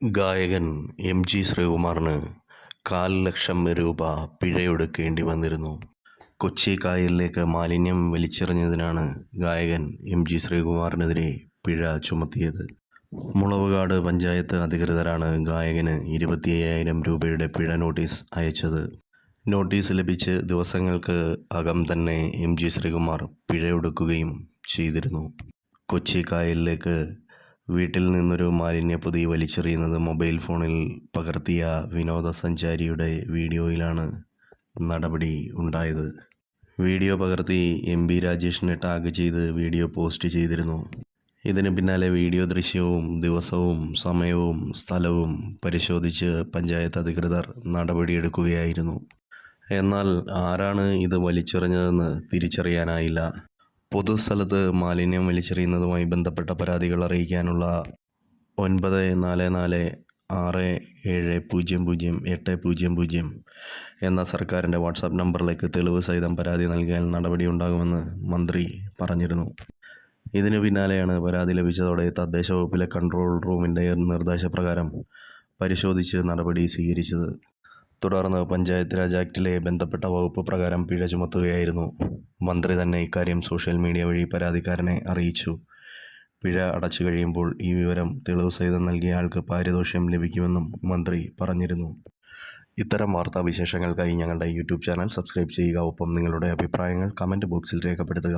ഗായകൻ M G ശ്രീകുമാറിന് കാൽ ലക്ഷം രൂപ പിഴയൊടുക്കേണ്ടി വന്നിരുന്നു. കൊച്ചി കായലിലേക്ക് മാലിന്യം വലിച്ചെറിഞ്ഞതിനാണ് ഗായകൻ എം ജി ശ്രീകുമാറിനെതിരെ പിഴ ചുമത്തിയത്. മുളവുകാട് പഞ്ചായത്ത് അധികൃതരാണ് ഗായകന് ഇരുപത്തി അയ്യായിരം രൂപയുടെ പിഴ നോട്ടീസ് അയച്ചത്. നോട്ടീസ് ലഭിച്ച് ദിവസങ്ങൾക്ക് അകം തന്നെ എം ജി ശ്രീകുമാർ പിഴയൊടുക്കുകയും ചെയ്തിരുന്നു. കൊച്ചി കായലിലേക്ക് വീട്ടിൽ നിന്നൊരു മാലിന്യപ്പൊതി വലിച്ചെറിയുന്നത് മൊബൈൽ ഫോണിൽ പകർത്തിയ വിനോദസഞ്ചാരിയുടെ വീഡിയോയിലാണ് നടപടി ഉണ്ടായത്. വീഡിയോ പകർത്തി എം ബി രാജേഷിനെ ടാഗ് ചെയ്ത് വീഡിയോ പോസ്റ്റ് ചെയ്തിരുന്നു. ഇതിന് പിന്നാലെ വീഡിയോ ദൃശ്യവും ദിവസവും സമയവും സ്ഥലവും പരിശോധിച്ച് പഞ്ചായത്ത് അധികൃതർ നടപടിയെടുക്കുകയായിരുന്നു. എന്നാൽ ആരാണ് ഇത് വലിച്ചെറിഞ്ഞതെന്ന് തിരിച്ചറിയാനായില്ല. പൊതുസ്ഥലത്ത് മാലിന്യം വലിച്ചെറിയുന്നതുമായി ബന്ധപ്പെട്ട പരാതികൾ അറിയിക്കാനുള്ള ഒൻപത് നാല് നാല് ആറ് ഏഴ് പൂജ്യം പൂജ്യം എട്ട് പൂജ്യം പൂജ്യം എന്ന സർക്കാരിന്റെ വാട്സാപ്പ് നമ്പറിലേക്ക് തെളിവ് സഹിതം പരാതി നൽകിയാൽ നടപടിയുണ്ടാകുമെന്ന് മന്ത്രി പറഞ്ഞിരുന്നു. ഇതിനു പിന്നാലെയാണ് പരാതി ലഭിച്ചതോടെ തദ്ദേശ വകുപ്പിലെ കൺട്രോൾ റൂമിന്റെ നിർദ്ദേശപ്രകാരം പരിശോധിച്ച് നടപടി സ്വീകരിച്ചത്. തുടർന്ന് പഞ്ചായത്ത് രാജ് ആക്ടിലെ ബന്ധപ്പെട്ട വകുപ്പ് പ്രകാരം പിഴ ചുമത്തുകയായിരുന്നു. മന്ത്രി തന്നെ ഇക്കാര്യം സോഷ്യൽ മീഡിയ വഴി പരാതിക്കാരനെ അറിയിച്ചു. പിഴ അടച്ചു കഴിയുമ്പോൾ ഈ വിവരം തെളിവ് സഹിതം നൽകിയ ആൾക്ക് പാരിതോഷ്യം ലഭിക്കുമെന്നും മന്ത്രി പറഞ്ഞിരുന്നു. ഇത്തരം വാർത്താ വിശേഷങ്ങൾക്കായി ഞങ്ങളുടെ യൂട്യൂബ് ചാനൽ സബ്സ്ക്രൈബ് ചെയ്യുക. ഒപ്പം നിങ്ങളുടെ അഭിപ്രായങ്ങൾ കമന്റ് ബോക്സിൽ രേഖപ്പെടുത്തുക.